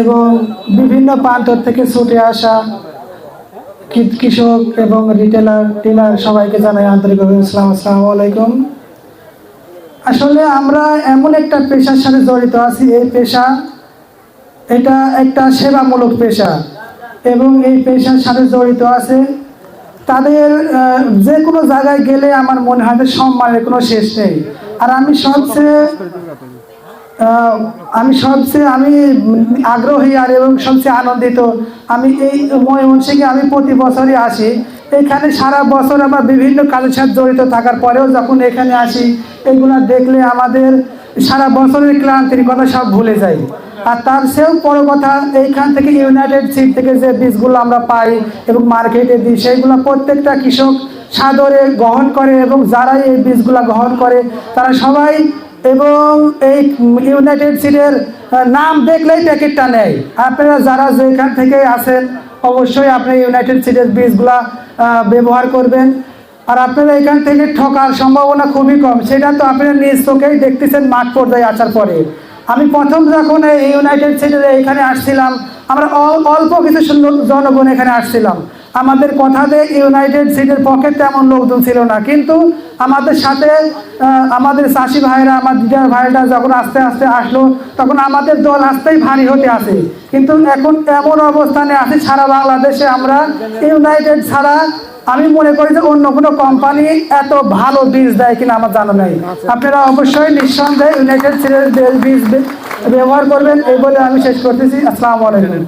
এবং বিভিন্ন প্রান্ত থেকে ছুটে আসা কৃষক এবং রিটেলার টিলার সবাইকে জানাই আন্তরিক ইসলাম আসসালামু আলাইকুম। আসলে আমরা এমন একটা পেশার সাথে জড়িত আছি, এই পেশা এটা একটা সেবামূলক পেশা এবং এই পেশার সাথে জড়িত আছে। তাদের যে কোনো জায়গায় গেলে আমার মনে হয় সম্মানের কোনো শেষ নেই। আর আমি সবচেয়ে আমি সবচেয়ে আমি আগ্রহী আর এবং সবচেয়ে আনন্দিত। আমি এই ময়মনসিংহে আমি প্রতি বছরই আসি। এখানে সারা বছর আমার বিভিন্ন কাজের সাথে জড়িত থাকার পরেও যখন এখানে আসি, এগুলা দেখলে আমাদের সারা বছরের ক্লান্তির কথা সব ভুলে যাই। আর তার সেও বড় কথা, এইখান থেকে ইউনাইটেড সিট থেকে যে বীজগুলো আমরা পাই এবং মার্কেটে দিই সেইগুলো প্রত্যেকটা কৃষক সাদরে গ্রহণ করে এবং যারাই এই বীজগুলো গ্রহণ করে, তারা সবাই এবং এই ইউনাইটেড সিটের নাম দেখলেই প্যাকেটটা নেয়। আপনারা যারা যেখান থেকে আসেন অবশ্যই আপনি ইউনাইটেড সিটের বীজগুলা ব্যবহার করবেন। আর আপনারা এখান থেকে ঠকার সম্ভাবনা খুবই কম। সেটা তো আপনারা নিজ চোখেই দেখতেছেন মাঠ পর্যায়ে আসার পরে। আমি প্রথম যখন এই ইউনাইটেড সিটের এখানে আসছিলাম, আমরা অল- অল্প কিছু জনগণ এখানে আসছিলাম। আমাদের কথাতে ইউনাইটেড সিটের পক্ষে তেমন লোকজন ছিল না। কিন্তু আমাদের সাথে আমাদের চাষি ভাইরা, আমার দিদার ভাইরা যখন আস্তে আস্তে আসলো, তখন আমাদের দল আসতেই ভারী হতে আসে কিন্তু এখন এমন অবস্থানে আছে, সারা বাংলাদেশে আমরা ইউনাইটেড ছাড়া, আমি মনে করি যে অন্য কোনো কোম্পানি এত ভালো বীজ দেয় কিনা আমার জানা নাই। আপনারা অবশ্যই নিঃসন্দেহে ইউনাইটেড সিটের বীজ ব্যবহার করবেন, এই বলে আমি শেষ করতেছি। আসসালামু আলাইকুম।